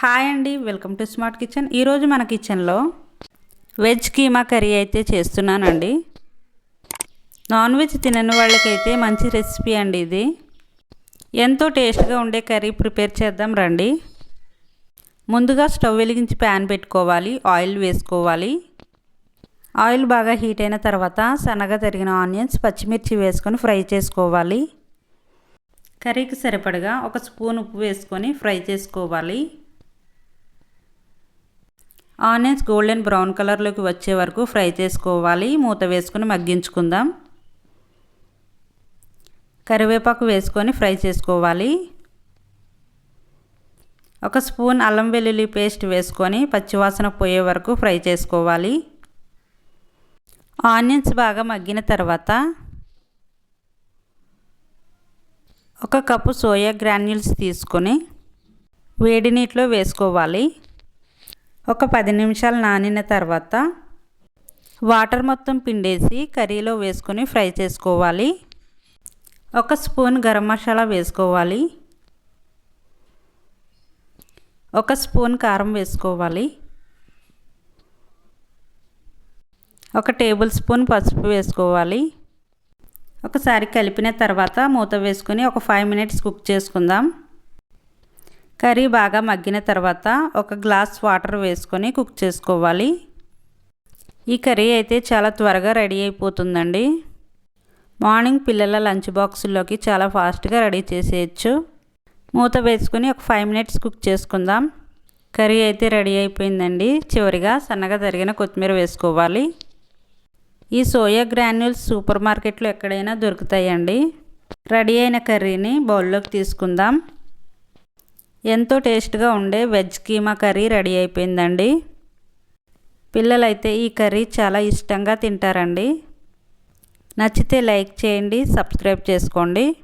Hi అండి welcome to smart kitchen. ఈరోజు మన కిచెన్లో వెజ్ కీమా కర్రీ అయితే చేస్తున్నానండి. నాన్ వెజ్ తినని వాళ్ళకైతే మంచి రెసిపీ అండి ఇది. ఎంతో టేస్ట్గా ఉండే కర్రీ ప్రిపేర్ చేద్దాం రండి. ముందుగా స్టవ్ వెలిగించి ప్యాన్ పెట్టుకోవాలి ఆయిల్ వేసుకోవాలి. ఆయిల్ బాగా హీట్ అయిన తర్వాత సన్నగా తరిగిన ఆనియన్స్ పచ్చిమిర్చి వేసుకొని ఫ్రై చేసుకోవాలి. కర్రీకి సరిపడగా ఒక స్పూన్ ఉప్పు వేసుకొని ఫ్రై చేసుకోవాలి. ఆనియన్స్ గోల్డెన్ బ్రౌన్ కలర్లోకి వచ్చే వరకు ఫ్రై చేసుకోవాలి. మూత వేసుకొని మగ్గించుకుందాం. కరివేపాకు వేసుకొని ఫ్రై చేసుకోవాలి. ఒక స్పూన్ అల్లం వెల్లుల్లి పేస్ట్ వేసుకొని పచ్చివాసన పోయే వరకు ఫ్రై చేసుకోవాలి. ఆనియన్స్ బాగా మగ్గిన తర్వాత ఒక కప్పు సోయా గ్రాన్యూల్స్ తీసుకొని వేడి నీటిలో వేసుకోవాలి. ఒక పది నిమిషాలు నానిన తర్వాత వాటర్ మొత్తం పిండేసి కర్రీలో వేసుకొని ఫ్రై చేసుకోవాలి. ఒక స్పూన్ గరం మసాలా వేసుకోవాలి. ఒక స్పూన్ కారం వేసుకోవాలి. ఒక టేబుల్ స్పూన్ పసుపు వేసుకోవాలి. ఒకసారి కలిపిన తర్వాత మూత వేసుకొని ఒక ఫైవ్ మినిట్స్ కుక్ చేసుకుందాం. కర్రీ బాగా మగ్గిన తర్వాత ఒక గ్లాస్ వాటర్ వేసుకొని కుక్ చేసుకోవాలి. ఈ కర్రీ అయితే చాలా త్వరగా రెడీ అయిపోతుందండి. మార్నింగ్ పిల్లల లంచ్ బాక్సుల్లోకి చాలా ఫాస్ట్గా రెడీ చేసేయచ్చు. మూత వేసుకొని ఒక ఫైవ్ మినిట్స్ కుక్ చేసుకుందాం. కర్రీ అయితే రెడీ అయిపోయిందండి. చివరిగా సన్నగా తరిగిన కొత్తిమీర వేసుకోవాలి. ఈ సోయా గ్రాన్యూల్స్ సూపర్ మార్కెట్లో ఎక్కడైనా దొరుకుతాయండి. రెడీ అయిన కర్రీని బౌల్లోకి తీసుకుందాం. ఎంతో టేస్ట్గా ఉండే వెజ్ కీమా కర్రీ రెడీ అయిపోయిందండి. పిల్లలైతే ఈ కర్రీ చాలా ఇష్టంగా తింటారండి. నచ్చితే లైక్ చేయండి సబ్స్క్రైబ్ చేసుకోండి.